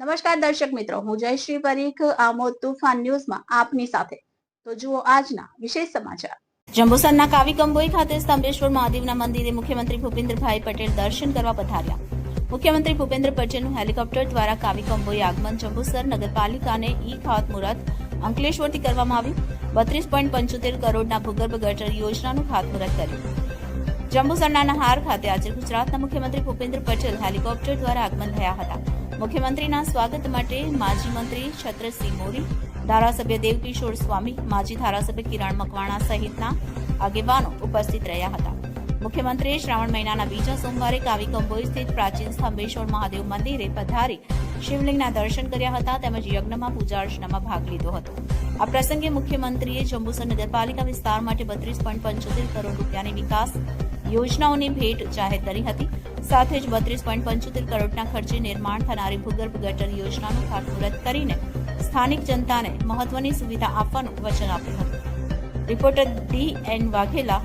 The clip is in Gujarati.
નમસ્કાર દર્શક મિત્રો, હું જયશ્રી પરીખ, આમોદ તુફાન ન્યૂઝમાં આપની સાથે. તો જુઓ આજના વિશેષ સમાચાર. જંબુસરના કાવી કંબોઈ ખાતે સ્તંભેશ્વર મહાદેવના મંદિરે મુખ્યમંત્રી ભૂપેન્દ્રભાઈ પટેલ દર્શન કરવા પધાર્યા. મુખ્યમંત્રી ભૂપેન્દ્ર પટેલનું હેલિકોપ્ટર દ્વારા કાવી કંબોઈ આગમન જંબુસર નગરપાલિકાને ઈ ખાતમુહૂર્ત અંકલેશ્વરથી કરવામાં આવ્યું. બત્રીસ પોઈન્ટ પંચોતેર કરોડના ભૂગર્ભ ગટર યોજનાનું ખાતમુહૂર્ત કર્યું. જંબુસરના નહાર ખાતે આજે ગુજરાતના મુખ્યમંત્રી ભૂપેન્દ્ર પટેલ હેલિકોપ્ટર દ્વારા આગમન થયા હતા. મુખ્યમંત્રીના સ્વાગત માટે માજી મંત્રી છત્રસિંહ મોરી ધારાસભ્ય દેવકિશોર સ્વામી, માજી ધારાસભ્ય કિરણ મકવાણા સહિતના આગેવાનો ઉપસ્થિત રહ્યા હતા. મુખ્યમંત્રીએ શ્રાવણ મહિનાના બીજા સોમવારે કાવી સ્થિત પ્રાચીન સ્તંભેશ્વર મહાદેવ મંદિરે પધારી શિવલિંગના દર્શન કર્યા હતા તેમજ યજ્ઞમાં પૂજા અર્ચનામાં ભાગ લીધો હતો. આ પ્રસંગે મુખ્યમંત્રીએ જંબુસર નગરપાલિકા વિસ્તાર માટે બત્રીસ પોઈન્ટ પંચોતેર કરોડ રૂપિયાની વિકાસ યોજનાઓની ભેટ જાહેર કરી હતી. સાથે જ બત્રીસ પોઈન્ટ પંચોતેર કરોડના ખર્ચે નિર્માણ થનારી ભૂગર્ભ ગટર યોજનાનું ખાતમુહૂર્ત કરીને સ્થાનિક જનતાને મહત્વની સુવિધા આપવાનું વચન આપ્યું હતું. Reporter D N Vaghela